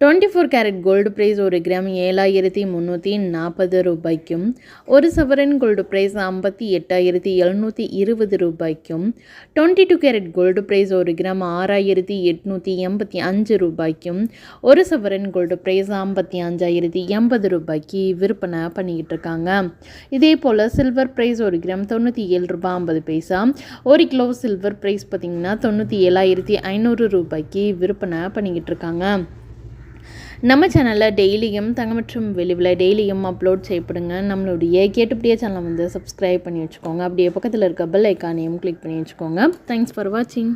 Twenty four carat gold price ஒரு gram ஏழாயிரத்தி முந்நூற்றி நாற்பது ரூபாய்க்கும் ஒரு சவரன் கோல்டு ப்ரைஸ் ஐம்பத்தி எட்டாயிரத்தி எழுநூற்றி இருபது ரூபாய்க்கும் twenty two carat gold price ஒரு கிராம் ஆறாயிரத்தி எட்நூற்றி எண்பத்தி அஞ்சு ரூபாய்க்கும் ஒரு சவரன் கோல்டு ப்ரைஸ் ஐம்பத்தி அஞ்சாயிரத்தி எண்பது ரூபாய்க்கு விற்பனை பண்ணிக்கிட்டு இருக்காங்க. இதே போல் சில்வர் ப்ரைஸ் ஒரு கிராம் தொண்ணூற்றி ஏழு ரூபாய் ஐம்பது பைசா ஒரு கிலோ சில்வர் ப்ரைஸ் பார்த்திங்கன்னா தொண்ணூற்றி ஏழாயிரத்தி ஐநூறு ரூபாய்க்கு விற்பனை பண்ணிக்கிட்டு இருக்காங்க. நம்ம சேனலில் டெய்லியும் தங்க மற்றும் வெளிவில் டெய்லியும் அப்லோட் செய்யப்படுங்க. நம்மளுடைய கேட்டுப்படியே சேனலை வந்து சப்ஸ்கிரைப் பண்ணி வச்சுக்கோங்க. அப்படியே பக்கத்தில் இருக்க பெல் ஐக்கானையும் கிளிக் பண்ணி வச்சுக்கோங்க. தேங்க்ஸ் ஃபார் வாட்சிங்